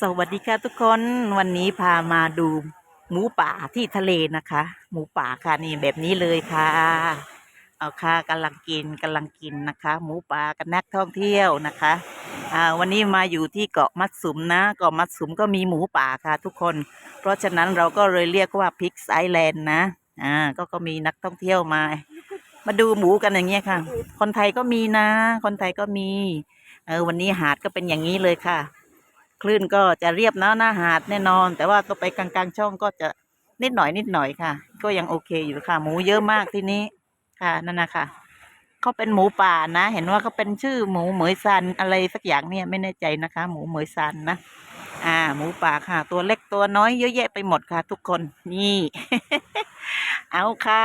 สวัสดีค่ะทุกคนวันนี้พามาดูหมูป่าที่ทะเลนะคะ หมูป่าค่ะนี่แบบนี้เลยค่ะ เอาค่ะกำลังกินกำลังกินนะคะ หมูป่ากับนักท่องเที่ยวนะคะอ่าวันนี้มาอยู่ที่เกาะมัดสุมนะเกาะมัดสุมก็มีหมูป่าค่ะทุกคน เพราะฉะนั้นเราก็เลยเรียกว่าพิกไอแลนด์นะอ่าก็ก็มีนักท่องเที่ยวมา มาดูหมูกันอย่างเงี้ยค่ะ คนไทยก็มีนะ คนไทยก็มีเออวันนี้หาดก็เป็นอย่างนี้เลยค่ะ คลื่นก็จะเรียบนะหน้าหาดแน่นอน แต่ว่าก็ไปกลางๆช่องก็จะนิดหน่อยนิดหน่อยค่ะ ก็ยังโอเคอยู่ค่ะ หมูเยอะมากที่นี้ค่ะนั่นนะคะเขาเป็นหมูป่านะ เห็นว่าเขาเป็นชื่อหมูเหมยซันอะไรสักอย่างเนี่ยไม่แน่ใจนะคะ หมูเหมยซันนะอ่า หมูป่าค่ะ ตัวเล็กตัวน้อยเยอะแยะไปหมดค่ะ ทุกคนนี่ เอาค่ะ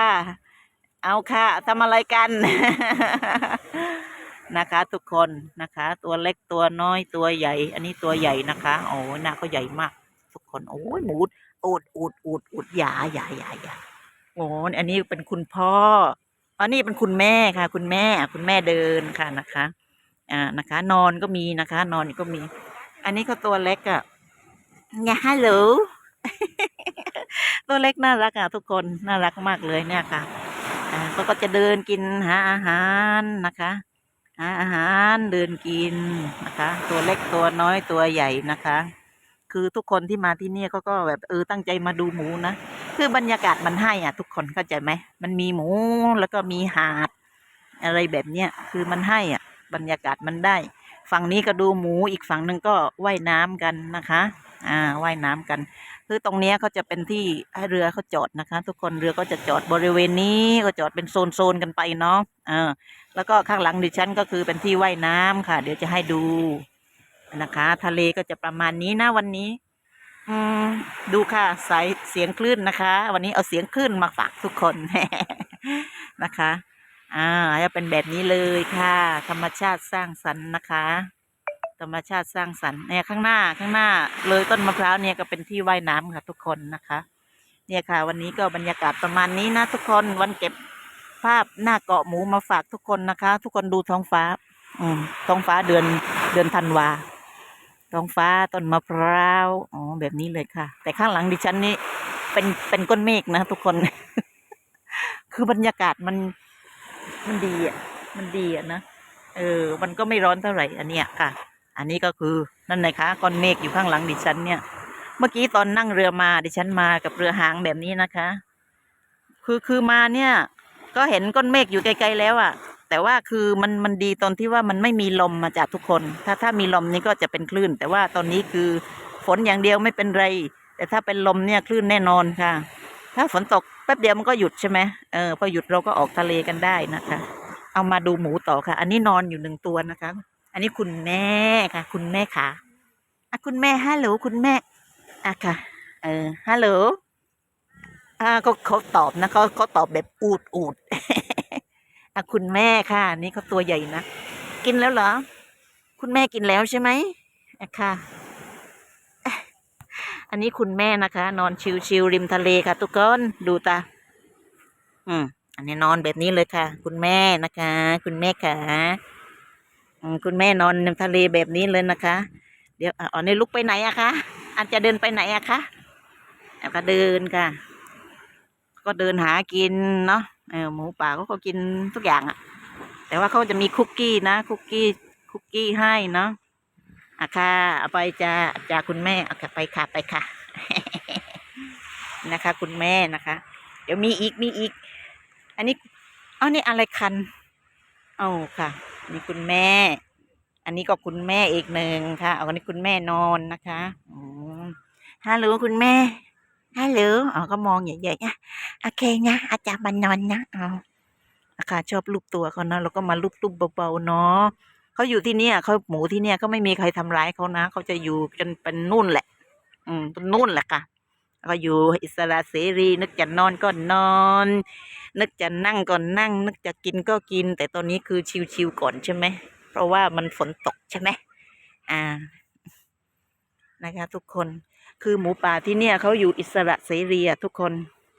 เอาค่ะทำอะไรกัน นะคะ ทุกคนนะคะ ตัวเล็กตัวน้อยตัวใหญ่ อันนี้ตัวใหญ่นะคะโอ้หน้าก็ใหญ่มาก ทุกคนโอ้ยหมูอูดอูดอูดอูดหยาหยาหยาหยาโอ้อันนี้เป็นคุณพ่ออันนี้เป็นคุณแม่ค่ะ คุณแม่ คุณแม่เดินค่ะนะคะ อ่านะคะ นอนก็มีนะคะ นอนก็มี อันนี้ก็ตัวเล็กอะ่ะไงฮัลโหลตัวเล็กน่ารักอะทุกคนน่ารักมากเลยเนี่ยค่ะ อ่าเขาก็จะเดินกินหาอาหารนะคะ หาอาหารเดินกินนะคะ ตัวเล็กตัวน้อยตัวใหญ่นะคะ คือทุกคนที่มาที่นี่เขาก็แบบเออตั้งใจมาดูหมูนะคือบรรยากาศมันให้อะ ทุกคนเข้าใจไหมมันมีหมูแล้วก็มีหาด อะไรแบบเนี้ยคือมันให้อะ บรรยากาศมันได้ ฝั่งนี้ก็ดูหมูอีกฝั่งหนึ่งก็ว่ายน้ำกันนะคะ อ่าว่ายน้ำกัน คือตรงนี้เขาจะเป็นที่ให้เรือเขาจอดนะคะ ทุกคนเรือก็จะจอดบริเวณนี้ก็จอดเป็นโซนๆกันไปเนาะเออแล้วก็ข้างหลังดิฉันก็คือเป็นที่ว่ายน้ำค่ะ เดี๋ยวจะให้ดูนะคะ ทะเลก็จะประมาณนี้นะวันนี้ อืมดูค่ะสายเสียงคลื่นนะคะ วันนี้เอาเสียงคลื่นมาฝากทุกคนนะคะ อ่าจะเป็นแบบนี้เลยค่ะ ธรรมชาติสร้างสรรค์นะคะ ธรรมชาติสร้างสรรค์เนี่ยข้างหน้าข้างหน้า เลยต้นมะพร้าวเนี่ยก็เป็นที่ว่ายน้ำค่ะทุกคนนะคะ เนี่ยค่ะ วันนี้ก็บรรยากาศประมาณนี้นะทุกคนวันเก็บภาพหน้าเกาะหมูมาฝากทุกคนนะคะ ทุกคนดูท้องฟ้า อืมท้องฟ้าเดือนเดือนธันวาท้องฟ้าต้นมะพร้าวอ๋อแบบนี้เลยค่ะ แต่ข้างหลังดิฉันนี่เป็นเป็นก้อนเมฆนะทุกคน คือบรรยากาศมันมันดีอะมันดีอะนะเออ มันก็ไม่ร้อนเท่าไหร่อันเนี้ยค่ะ อันนี้ก็คือนั่นนะคะก้อนเมฆอยู่ข้างหลังดิฉันเนี่ย เมื่อกี้ตอนนั่งเรือมาดิฉันมากับเรือหางแบบนี้นะคะ คือคือมาเนี่ย ก็เห็นก้อนเมฆอยู่ไกลๆแล้วอะ่ะ แต่ว่าคือมันมันดีตอนที่ว่ามันไม่มีลมมาจากทุกคน ถ้าถ้ามีลมนี่ก็จะเป็นคลื่น แต่ว่าตอนนี้คือฝนอย่างเดียวไม่เป็นไร แต่ถ้าเป็นลมเนี่ยคลื่นแน่นอนค่ะ ถ้าฝนตกแป๊บเดียวมันก็หยุดใช่ไหมเออพอหยุดเราก็ออกทะเลกันได้นะคะ เอามาดูหมูต่อค่ะ อันนี้นอนอยู่หนึ่งตัวนะคะ อันนี้คุณแม่ค่ะ คุณแม่ค่ะอะคุณแม่ฮัลโหลคุณแม่อะค่ะ เออฮัลโหลอ่าเขาเขาตอบนะเขาเขาตอบแบบอูดอูดอะคุณแม่ค่ะ นี่เขาตัวใหญ่นะกินแล้วเหรอ คุณแม่กินแล้วใช่ไหมอะค่ะอันนี้คุณแม่นะคะ นอนชิวๆริมทะเลค่ะ ทุกคนดูตาอืม อันนี้นอนแบบนี้เลยค่ะ คุณแม่นะคะ คุณแม่ค่ะ คุณแม่นอนริมทะเลแบบนี้เลยนะคะ เดี๋ยวอ๋อนี่ลุกไปไหนอะคะอาจจะเดินไปไหนอะคะอะก็เดินค่ะ ก็เดินหากินเนาะเออหมูป่าเขาก็กินทุกอย่างอะแต่ว่าเขาจะมีคุกกี้นะ คุกกี้คุกกี้ให้เนาะอะค่ะเอาไปจะจาคุณแม่เอาค่ะไปค่ะไปค่ะ นะคะ คุณแม่นะคะ เดี๋ยวมีอีกมีอีก อันนี้อ๋อนี่อะไรคัน เอาค่ะ นี่คุณแม่ อันนี้ก็คุณแม่อีกหนึ่งค่ะเอาอันนี้คุณแม่นอนนะคะอืมฮัลโหลคุณแม่ฮัลโหลอ๋อก็มองใหญ่ๆนะโอเคนะอาจารย์มานอนนะเอาอาคาชอบรูปตัวเขานะเราก็มารูปๆเบาๆเนาะเขาอยู่ที่เนี่ยเขาหมูที่เนี่ยก็ไม่มีใครทำร้ายเขานะเขาจะอยู่จนเป็นนู่นแหละ อืมเป็นนู่นแหละค่ะ แล้วก็อยู่อิสระเสรี นึกจะนอนก็นอน นึกจะนั่งก็นั่ง นึกจะกินก็กิน แต่ตอนนี้คือชิวๆก่อนใช่ไหม เพราะว่ามันฝนตกใช่ไหมอ่า นะคะทุกคน คือหมูป่าที่เนี่ยเขาอยู่อิสระเสรีอะทุกคน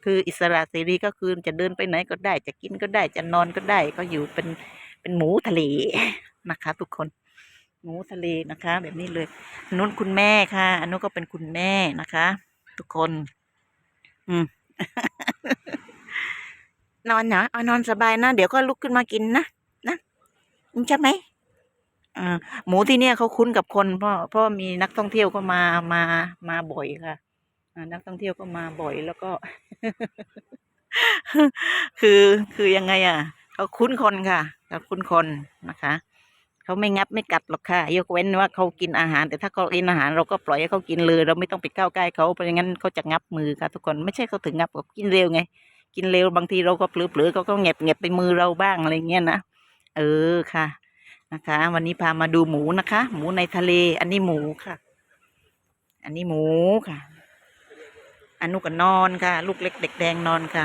คืออิสระเสรีก็คือจะเดินไปไหนก็ได้ จะกินก็ได้ จะนอนก็ได้ ก็อยู่เป็นเป็นหมูทะเลนะคะ ทุกคนหมูทะเลนะคะ แบบนี้เลย อันนู้นคุณแม่ค่ะ อันนู้นก็เป็นคุณแม่นะคะ ทุกคน อืม นอนเหรอเอานอนสบายนะ เดี๋ยวก็ลุกขึ้นมากินนะนะใช่ไหมอ่าหมูที่เนี่ยเขาคุ้นกับคน เพราะเพราะมีนักท่องเที่ยวก็มามามาบ่อยค่ะนักท่องเที่ยวก็มาบ่อยแล้วก็ คือคือยังไงอะเขาคุ้นคนค่ะเขาคุ้นคนนะคะ เขาไม่งับไม่กัดหรอกค่ะ ยกเว้นว่าเขากินอาหาร แต่ถ้าเขากินอาหารเราก็ปล่อยให้เขากินเลย เราไม่ต้องไปก้าวใกล้เขาเพราะงั้นเขาจะงับมือค่ะทุกคนไม่ใช่เขาถึงงับเขากินเร็วไง กินเร็วบางทีเราก็เผลอๆเขาก็เงีบเงีบไปมือเราบ้างอะไรเงี้ยนะเออค่ะนะคะ วันนี้พามาดูหมูนะคะ หมูในทะเล อันนี้หมูค่ะ อันนี้หมูค่ะอันนู้นนอนค่ะ ลูกเล็กเด็กแดงนอนค่ะ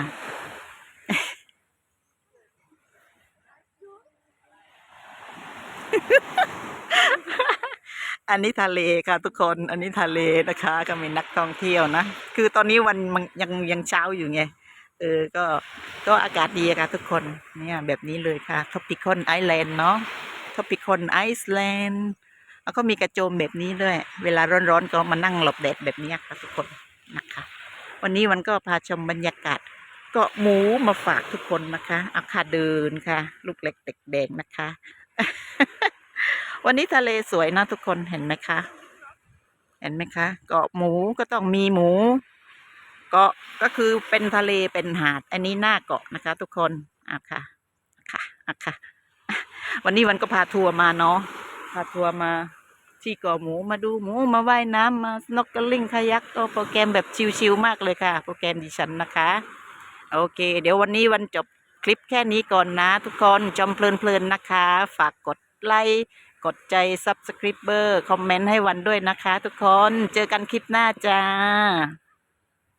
อันนี้ทะเลค่ะทุกคน อันนี้ทะเลนะคะ ก็มีนักท่องเที่ยวนะ คือตอนนี้วันมันยังยังเช้าอยู่ไง เออ ก็ก็อากาศดีค่ะทุกคน เนี่ยแบบนี้เลยค่ะ Tropical Island เนาะ Tropical Island แล้วก็มีกระโจมแบบนี้ด้วย เวลาร้อนๆก็มานั่งหลบแดดแบบนี้ค่ะทุกคนนะคะ วันนี้มันก็พาชมบรรยากาศเกาะหมูมาฝากทุกคนนะคะอาค่ะเดินค่ะ ลูกเล็กเด็กแดงนะคะ วันนี้ทะเลสวยนะทุกคนเห็นไหมคะ เห็นไหมคะ เกาะหมูก็ต้องมีหมู เกาะก็คือเป็นทะเลเป็นหาด อันนี้หน้าเกาะนะคะ ทุกคนอะค่ะค่ะอะค่ะ วันนี้วันก็พาทัวร์มาเนาะพาทัวร์มาที่เกาะหมูมาดูหมูมาว่ายน้ำมาสนกเกลิงคายักก็โปรแกรมแบบชิลๆมากเลยค่ะ โปรแกรมดิฉันนะคะ โอเค เดี๋ยววันนี้วันจบคลิปแค่นี้ก่อนนะ ทุกคนจอมเพลินๆนะคะ ฝากกดไลค์ กดใจซับสคริปเปอร์คอมเมนต์ให้วันด้วยนะคะทุกคน เจอกันคลิปหน้าจ้า